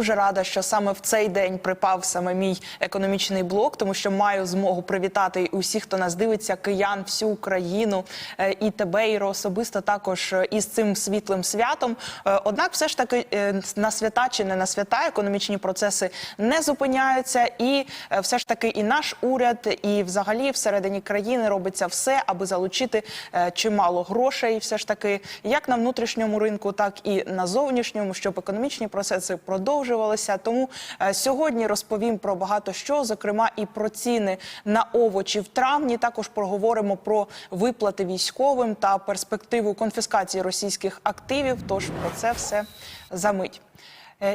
дуже рада, що саме в цей день припав саме мій економічний блок, тому що маю змогу привітати усіх, хто нас дивиться, киян, всю Україну е, і тебе, Іро, особисто також е, із цим світлим святом. Е, Однак, все ж таки на свята чи не на свята економічні процеси не зупиняються, і все ж таки і наш уряд, і взагалі всередині країни робиться все, аби залучити чимало грошей, все ж таки, як на внутрішньому ринку, так і на зовнішньому, щоб економічні процеси продовжувалися. Тому е, сьогодні розповім про багато що, зокрема і про ціни на овочі в травні. Також поговоримо про виплати військовим та перспективу конфіскації російських активів. Тож про це все за мить. Е,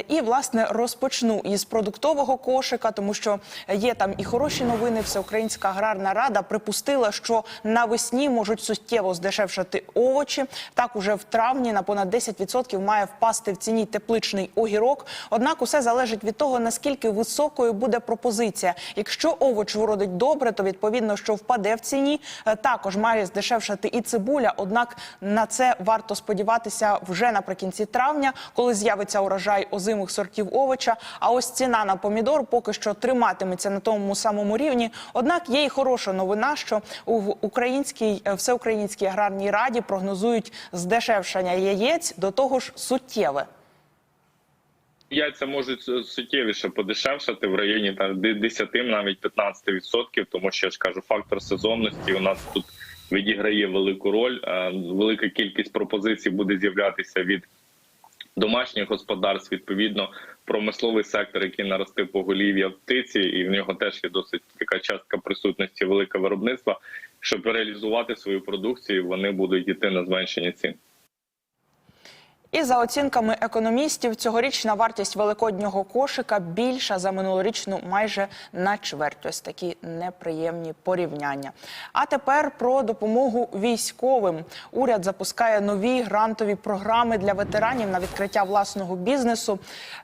І власне розпочну із продуктового кошика, тому що є там і хороші новини. Всеукраїнська аграрна рада припустила, що навесні можуть суттєво здешевшати овочі. Так уже в травні на понад 10% має впасти в ціні тепличний огірок. Однак усе залежить від того, наскільки високою буде пропозиція. Якщо овоч вродить добре, то відповідно, що впаде в ціні. Е, Також має здешевшати і цибуля. Однак на це варто сподіватися вже наприкінці травня, коли з'явиться урожай озимих сортів овоча. А ось ціна на помідор поки що триматиметься на тому самому рівні. Однак є і хороша новина, що у українській е, всеукраїнській аграрній раді прогнозують здешевшання яєць до того ж суттєве. Яйця можуть суттєвіше подешевшати в районі там, де 10, навіть 15%, тому що я ж кажу, фактор сезонності у нас тут відіграє велику роль. Е, Велика кількість пропозицій буде з'являтися від домашніх господарств. Відповідно, промисловий сектор, який наростив поголів'я птиці, і в нього теж є досить така частка присутності велика виробництва. Щоб реалізувати свою продукцію, вони будуть йти на зменшення цін. І за оцінками економістів, цьогорічна вартість великоднього кошика більша за минулорічну майже на чверть. Ось такі неприємні порівняння. А тепер про допомогу військовим. Уряд запускає нові грантові програми для ветеранів на відкриття власного бізнесу.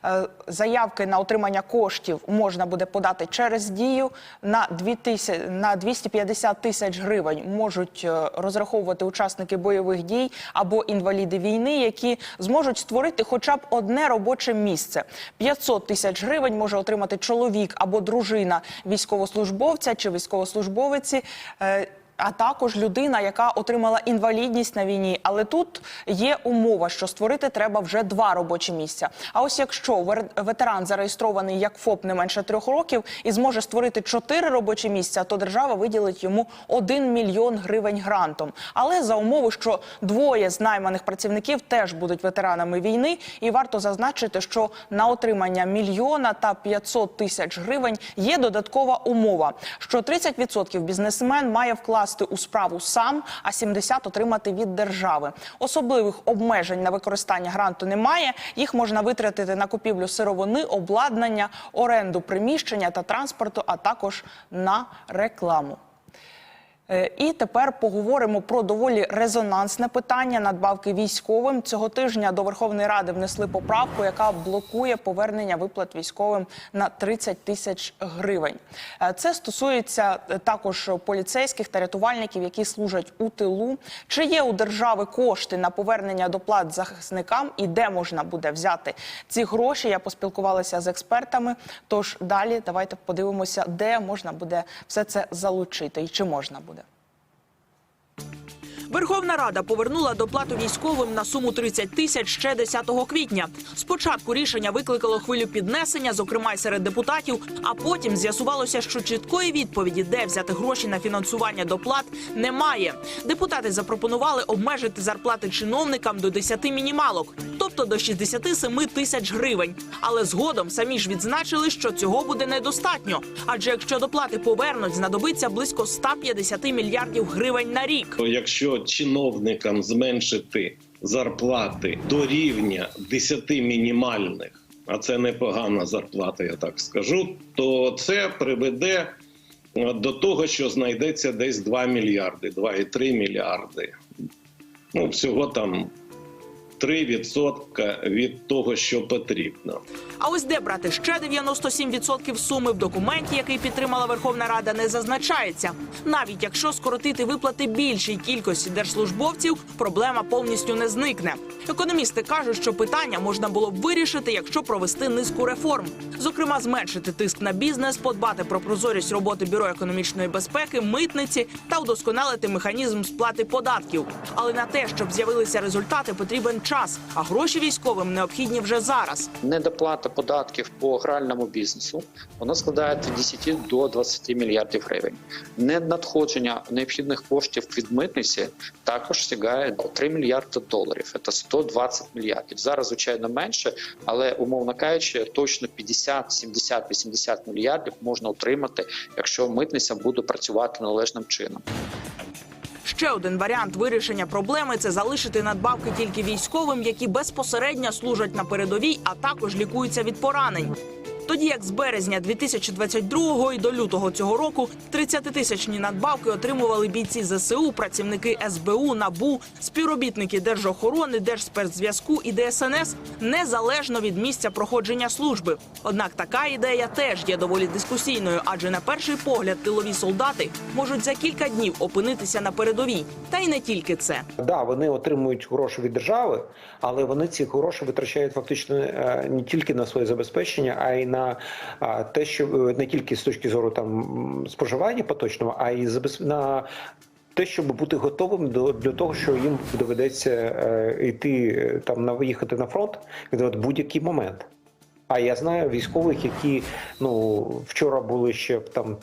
Е, Заявки на отримання коштів можна буде подати через дію на 2000, на 250 тисяч гривень. Можуть е, розраховувати учасники бойових дій або інваліди війни, які зможуть створити хоча б одне робоче місце. 500 тисяч гривень може отримати чоловік або дружина військовослужбовця чи військовослужбовиці. А також людина, яка отримала інвалідність на війні. Але тут є умова, що створити треба вже два робочі місця. А ось якщо ветеран зареєстрований як ФОП не менше трьох років і зможе створити чотири робочі місця, то держава виділить йому один мільйон гривень грантом. Але за умови, що двоє з найманих працівників теж будуть ветеранами війни, і варто зазначити, що на отримання мільйона та 500 тисяч гривень є додаткова умова, що 30% бізнесмен має вкласти у справу сам, а 70% отримати від держави. Особливих обмежень на використання гранту немає. Їх можна витратити на купівлю сировини, обладнання, оренду приміщення та транспорту, а також на рекламу. Е, І тепер поговоримо про доволі резонансне питання надбавки військовим. Цього тижня до Верховної Ради внесли поправку, яка блокує повернення виплат військовим на 30 тисяч гривень. Е, Це стосується е, також поліцейських та рятувальників, які служать у тилу. Чи є у держави кошти на повернення доплат захисникам і де можна буде взяти ці гроші? Я поспілкувалася з експертами. Тож далі давайте подивимося, де можна буде все це залучити і чи можна буде. Thank you. Верховна Рада повернула доплату військовим на суму 30 тисяч ще 10 квітня. Спочатку рішення викликало хвилю піднесення, зокрема й серед депутатів. А потім з'ясувалося, що чіткої відповіді, де взяти гроші на фінансування доплат, немає. Депутати запропонували обмежити зарплати чиновникам до 10 мінімалок, тобто до 67 тисяч гривень. Але згодом самі ж відзначили, що цього буде недостатньо. Адже якщо доплати повернуть, знадобиться близько 150 мільярдів гривень на рік. Якщо чиновникам зменшити зарплати до рівня 10 мінімальних, а це непогана зарплата, я так скажу, то це приведе е, до того, що знайдеться десь 2 мільярди, 2,3 мільярди. Ну, всього там 3% від того, що потрібно. А ось де брати ще 97% суми в документі, який підтримала Верховна Рада, не зазначається. Навіть якщо скоротити виплати більшій кількості держслужбовців, проблема повністю не зникне. Економісти кажуть, що питання можна було б вирішити, якщо провести низку реформ, зокрема, зменшити тиск на бізнес, подбати про прозорість роботи бюро економічної безпеки, митниці та удосконалити механізм сплати податків. Але на те, щоб з'явилися результати, потрібен час, а гроші військовим необхідні вже зараз. недоплата податків по гральному бізнесу вона складає від 10 до 20 мільярдів гривень. Неднадходження необхідних коштів від митниці також сягає 3 мільярди доларів. Це 120 мільярдів. Зараз звичайно менше, але умовно кажучи, точно 50, 70, 80 мільярдів можна отримати, якщо митниця буде працювати належним чином. Ще один варіант вирішення проблеми це залишити надбавки тільки військовим, які безпосередньо служать на передовій, а також лікуються від поранень. Тоді як з березня 2022 і до лютого цього року 30-тисячні надбавки отримували бійці ЗСУ, працівники СБУ, НАБУ, співробітники Держохорони, Держспецзв'язку і ДСНС незалежно від місця проходження служби. Однак така ідея теж є доволі дискусійною, адже на перший погляд тилові солдати можуть за кілька днів опинитися на передовій. Та й не тільки це. Да, вони отримують гроші від держави, але вони ці гроші витрачають фактично е, не тільки на своє забезпечення, а й на те, що е, не тільки з точки зору там споживання поточного, а й на те, щоб бути готовим до для того, що їм доведеться е, йти е, там на виїхати на фронт в будь-який момент. А я знаю військових, які ну вчора були ще в там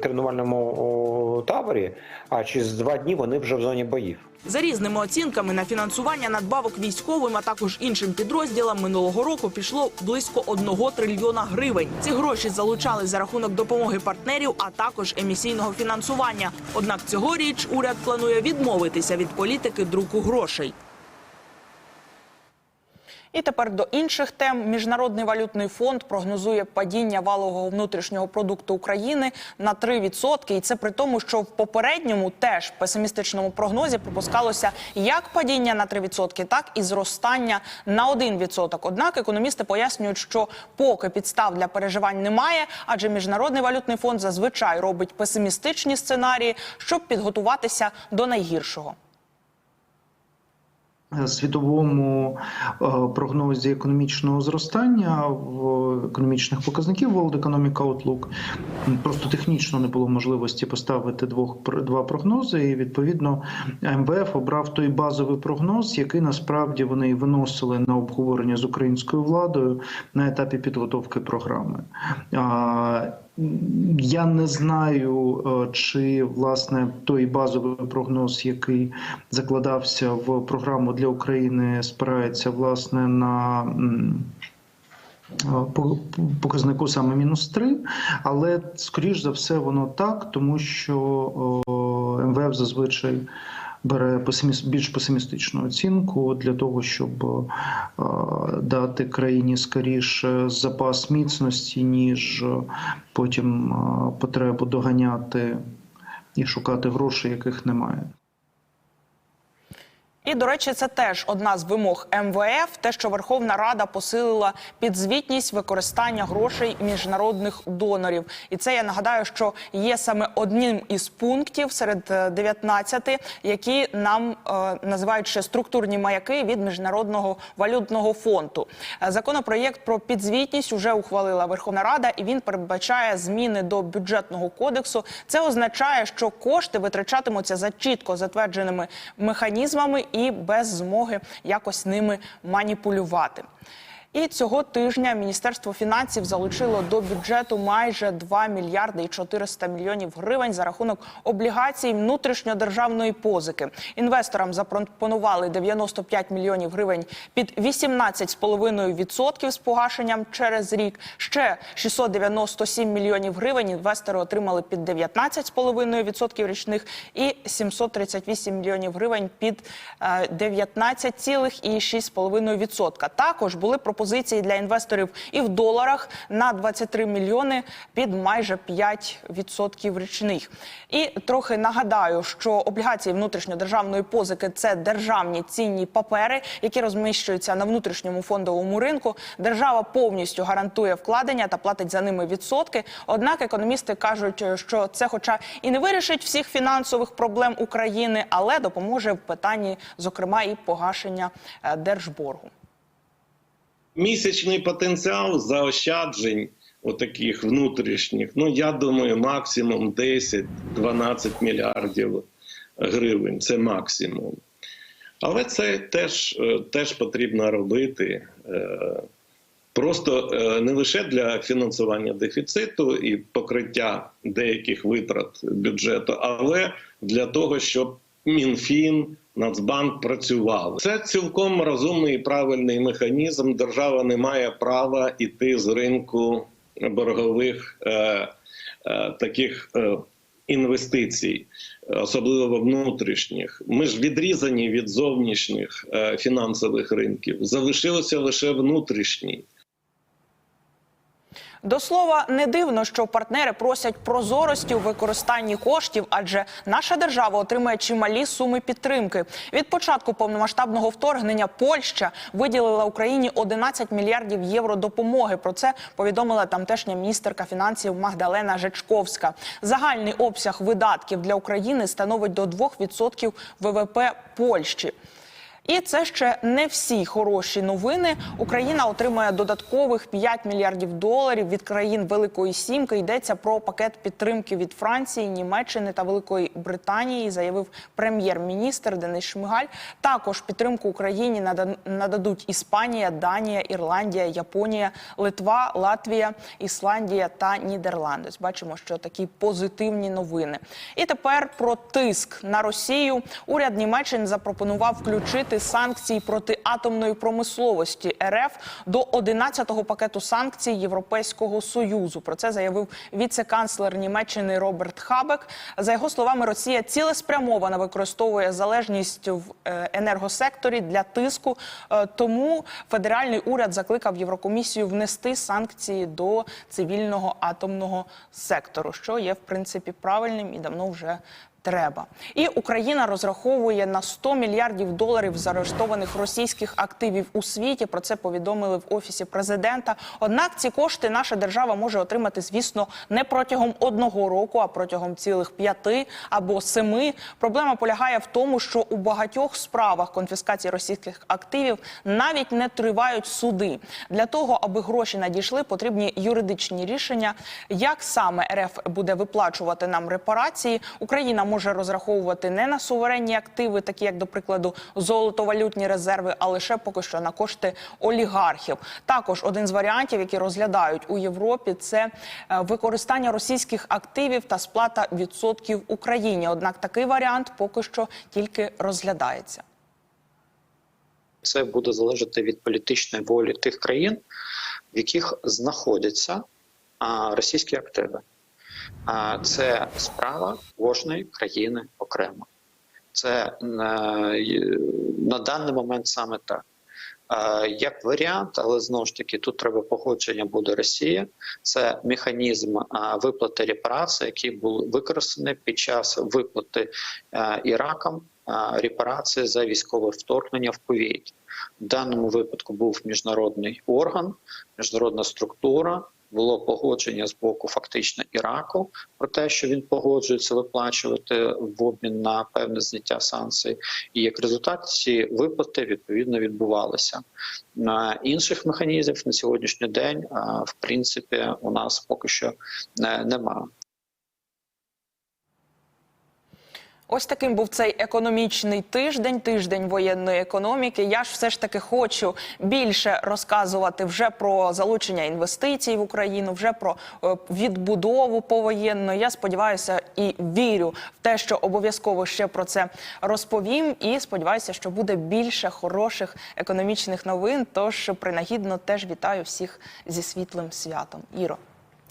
тренувальному таборі, а через два дні вони вже в зоні боїв. За різними оцінками на фінансування надбавок військовим, а також іншим підрозділам минулого року пішло близько одного трильйона гривень. Ці гроші залучали за рахунок допомоги партнерів, а також емісійного фінансування. Однак цьогоріч уряд планує відмовитися від політики друку грошей. І тепер до інших тем. Міжнародний валютний фонд прогнозує падіння валового внутрішнього продукту України на 3%. І це при тому, що в попередньому теж песимістичному прогнозі пропускалося як падіння на 3%, так і зростання на 1%. Однак економісти пояснюють, що поки підстав для переживань немає, адже міжнародний валютний фонд зазвичай робить песимістичні сценарії, щоб підготуватися до найгіршого. Світовому е, прогнозі економічного зростання в економічних показників World Economic Outlook просто технічно не було можливості поставити двох два прогнози. І відповідно МВФ обрав той базовий прогноз, який насправді вони виносили на обговорення з українською владою на етапі підготовки програми. Я не знаю, е, чи власне той базовий прогноз, який закладався в програму для України, спирається власне на е, по- показнику саме мінус 3, але скоріш за все воно так, тому що МВФ зазвичай бере більш песимістичну оцінку для того, щоб е, дати країні скоріше запас міцності, ніж е, потім е, потребу доганяти і шукати грошей, яких немає. І до речі, це теж одна з вимог МВФ, те, що Верховна Рада посилила підзвітність використання грошей міжнародних донорів. І це я нагадаю, що є саме одним із пунктів серед е, 19, які нам е, називають ще структурні маяки від міжнародного валютного фонду. Е, Законопроєкт про підзвітність вже ухвалила Верховна Рада, і він передбачає зміни до бюджетного кодексу. Це означає, що кошти витрачатимуться за чітко затвердженими механізмами і без змоги якось ними маніпулювати. І цього тижня Міністерство фінансів залучило до бюджету майже 2 мільярди і 400 мільйонів гривень за рахунок облігацій внутрішньодержавної позики. Інвесторам запропонували 95 мільйонів гривень під 18,5% з погашенням через рік. Ще 697 мільйонів гривень інвестори отримали під 19,5% річних і 738 мільйонів гривень під е, 19,6,5%. Також були пропозиції пропозиції для інвесторів і в доларах на 23 мільйони під майже 5% річних. І трохи нагадаю, що облігації внутрішньодержавної позики це державні цінні папери, які розміщуються на внутрішньому фондовому ринку. Держава повністю гарантує вкладення та платить за ними відсотки. Однак економісти кажуть, що це, хоча і не вирішить всіх фінансових проблем України, але допоможе в питанні, зокрема, і погашення е, держборгу. Місячний потенціал заощаджень отаких внутрішніх, ну я думаю, максимум 10-12 мільярдів гривень. Це максимум. Але це теж, е, теж потрібно робити. е, Просто е, не лише для фінансування дефіциту і покриття деяких витрат бюджету, але для того, щоб МінФін, Нацбанк працювали. Це цілком розумний і правильний механізм. Держава не має права йти з ринку боргових е, е, таких е, інвестицій, особливо внутрішніх. Ми ж відрізані від зовнішніх е, фінансових ринків. Залишилося лише внутрішній. До слова, не дивно, що партнери просять прозорості у використанні коштів, адже наша держава отримує чималі суми підтримки. Від початку повномасштабного вторгнення Польща виділила Україні 11 мільярдів євро допомоги. Про це повідомила тамтешня міністерка фінансів Магдалена Жечковська. Загальний обсяг видатків для України становить до 2% ВВП Польщі. І це ще не всі хороші новини. Україна отримає додаткових 5 мільярдів доларів від країн Великої Сімки. Йдеться про пакет підтримки від Франції, Німеччини та Великої Британії. Заявив прем'єр-міністр Денис Шмигаль. Також підтримку Україні нададуть Іспанія, Данія, Ірландія, Японія, Литва, Латвія, Ісландія та Нідерланди. Бачимо, що такі позитивні новини. І тепер про тиск на Росію. Уряд Німеччини запропонував включити санкції проти атомної промисловості РФ до 11-го пакету санкцій Європейського союзу. Про це заявив віце-канцлер Німеччини Роберт Хабек. За його словами, Росія цілеспрямовано використовує залежність в е, енергосекторі для тиску. Е, Тому федеральний уряд закликав Єврокомісію внести санкції до цивільного атомного сектору, що є в принципі правильним і давно вже треба. І Україна розраховує на 100 мільярдів доларів заарештованих російських активів у світі. Про це повідомили в офісі президента. Однак ці кошти наша держава може отримати, звісно, не протягом одного року, а протягом цілих п'яти або семи. Проблема полягає в тому, що у багатьох справах конфіскації російських активів навіть не тривають суди. Для того, аби гроші надійшли, потрібні юридичні рішення. Як саме РФ буде виплачувати нам репарації? Україна може розраховувати не на суверенні активи, такі як, до прикладу, золотовалютні резерви, а лише поки що на кошти олігархів. Також один з варіантів, які розглядають у Європі, це е, використання російських активів та сплата відсотків Україні. Однак такий варіант поки що тільки розглядається. Це буде залежати від політичної волі тих країн, в яких знаходяться російські активи. А це справа кожної країни окремо. Це е, на даний момент саме так. Е, Як варіант, але знову ж таки тут треба погодження буде Росії. Це механізм виплати репарацій, який був використаний під час виплати е, Іраком репарації за військове вторгнення в Кувейт. В даному випадку був міжнародний орган, міжнародна структура. Було погодження з боку фактично Іраку про те, що він погоджується виплачувати в обмін на певне зняття санкцій, і як результат ці виплати відповідно відбувалися. На інших механізмів на сьогоднішній день, в принципі, у нас поки що не, немає. Ось таким був цей економічний тиждень, тиждень воєнної економіки. Я ж все ж таки хочу більше розказувати вже про залучення інвестицій в Україну, вже про е, відбудову повоєнну. Я сподіваюся і вірю в те, що обов'язково ще про це розповім. І сподіваюся, що буде більше хороших економічних новин. Тож принагідно теж вітаю всіх зі світлим святом. Іро.